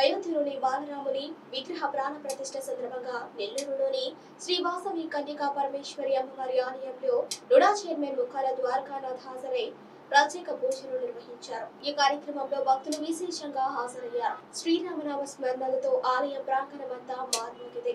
అయోధ్యలోని బాలరాముని విగ్రహ ప్రాణ ప్రతిష్ఠ సందర్భంగా నెల్లూరులోని శ్రీ వాసవి కన్యకా పరమేశ్వరి అమ్మవారి ఆలయంలో రుడా చైర్మన్ ముఖాల ద్వారకానాథ్ హాజరై ప్రత్యేక పూజలు నిర్వహించారు. ఈ కార్యక్రమంలో భక్తులు విశేషంగా హాజరయ్యారు. శ్రీరామనామ స్మరణలతో ఆలయ ప్రాంగణమంతా మార్మోగింది.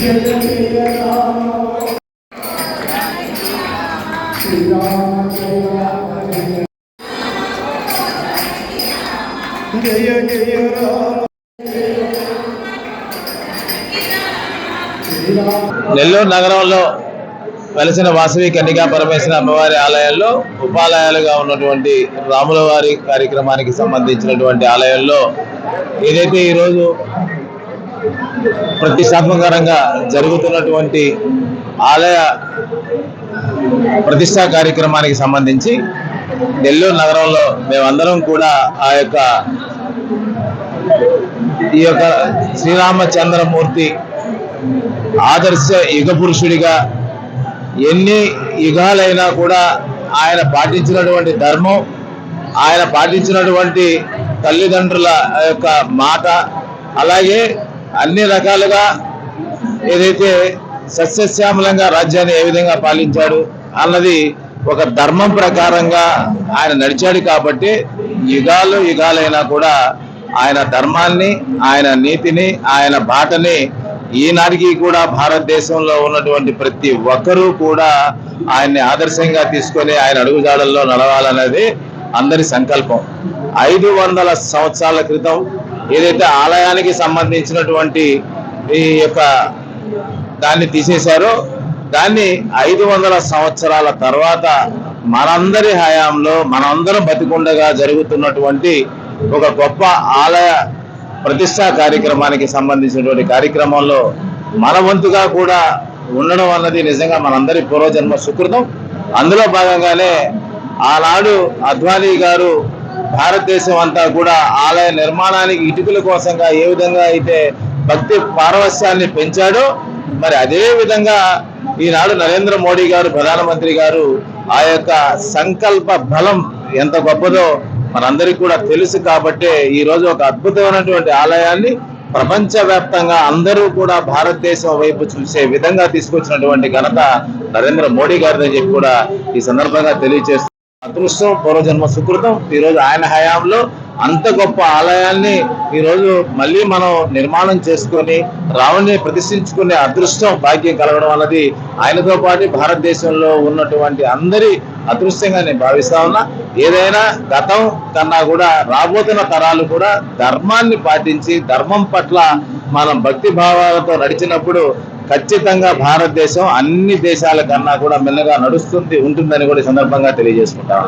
జయ జయ నెల్లూరు నగరంలో వెలసిన వాసవి కన్నికా పరమేశ్వర అమ్మవారి ఆలయాల్లో ఉపాలయాలుగా ఉన్నటువంటి రాముల వారి కార్యక్రమానికి సంబంధించినటువంటి ఆలయంలో ఏదైతే ఈరోజు ప్రతిష్టాత్మకరంగా జరుగుతున్నటువంటి ఆలయ ప్రతిష్టా కార్యక్రమానికి సంబంధించి నెల్లూరు నగరంలో మేమందరం కూడా ఆ యొక్క ఈ యొక్క శ్రీరామచంద్రమూర్తి ఆదర్శ యుగ పురుషుడిగా ఎన్ని యుగాలైనా కూడా ఆయన పాటించినటువంటి ధర్మం ఆయన పాటించినటువంటి తల్లిదండ్రుల యొక్క మాట అలాగే అన్ని రకాలుగా ఏదైతే సస్యశ్యామలంగా రాజ్యాన్ని ఏ విధంగా పాలించాడు అన్నది ఒక ధర్మం ప్రకారంగా ఆయన నడిచాడు కాబట్టి యుగాలు యుగాలైనా కూడా ఆయన ధర్మాన్ని ఆయన నీతిని ఆయన బాటని ఈనాటికి కూడా భారతదేశంలో ఉన్నటువంటి ప్రతి ఒక్కరూ కూడా ఆయన్ని ఆదర్శంగా తీసుకొని ఆయన అడుగుజాడల్లో నడవాలనేది అందరి సంకల్పం. ఐదు వందల సంవత్సరాల క్రితం ఏదైతే ఆలయానికి సంబంధించినటువంటి ఈ యొక్క దాన్ని తీసేశారో దాన్ని ఐదు వందల సంవత్సరాల తర్వాత మనందరి హయాంలో మనందరం బతికుండగా జరుగుతున్నటువంటి ఒక గొప్ప ఆలయ ప్రతిష్టా కార్యక్రమానికి సంబంధించినటువంటి కార్యక్రమంలో మన వంతుగా కూడా ఉండడం అన్నది నిజంగా మనందరి పూర్వజన్మ సుకృతం. అందులో భాగంగానే ఆనాడు అద్వానీ గారు భారతదేశం అంతా కూడా ఆలయ నిర్మాణానికి ఇటుకల కోసంగా ఏ విధంగా అయితే భక్తి పారవస్యాన్ని పెంచాడో మరి అదే విధంగా ఈనాడు నరేంద్ర మోడీ గారు ప్రధానమంత్రి గారు ఆ యొక్క సంకల్ప బలం ఎంత గొప్పదో మనందరికీ కూడా తెలుసు కాబట్టే ఈరోజు ఒక అద్భుతమైనటువంటి ఆలయాన్ని ప్రపంచవ్యాప్తంగా అందరూ కూడా భారతదేశం వైపు చూసే విధంగా తీసుకొచ్చినటువంటి ఘనత నరేంద్ర మోడీ గారిని చెప్పి కూడా ఈ సందర్భంగా తెలియజేస్తూ అదృష్టం పూర్వజన్మ సుకృతం. ఈ రోజు ఆయన హయాంలో అంత గొప్ప ఆలయాన్ని ఈ రోజు మళ్ళీ మనం నిర్మాణం చేసుకొని రావణ్ణి ప్రతిష్ఠించుకునే అదృష్టం భాగ్యం కలగడం అన్నది ఆయనతో పాటు భారతదేశంలో ఉన్నటువంటి అందరి అదృష్టంగా నేను భావిస్తా ఉన్నా. ఏదైనా గతం కన్నా కూడా రాబోతున్న తరాలు కూడా ధర్మాన్ని పాటించి ధర్మం పట్ల మనం భక్తి భావాలతో నడిచినప్పుడు ఖచ్చితంగా భారతదేశం అన్ని దేశాల కన్నా కూడా మెల్లగా నడుస్తుంది ఉంటుందని కూడా సందర్భంగా తెలియజేసుకుంటా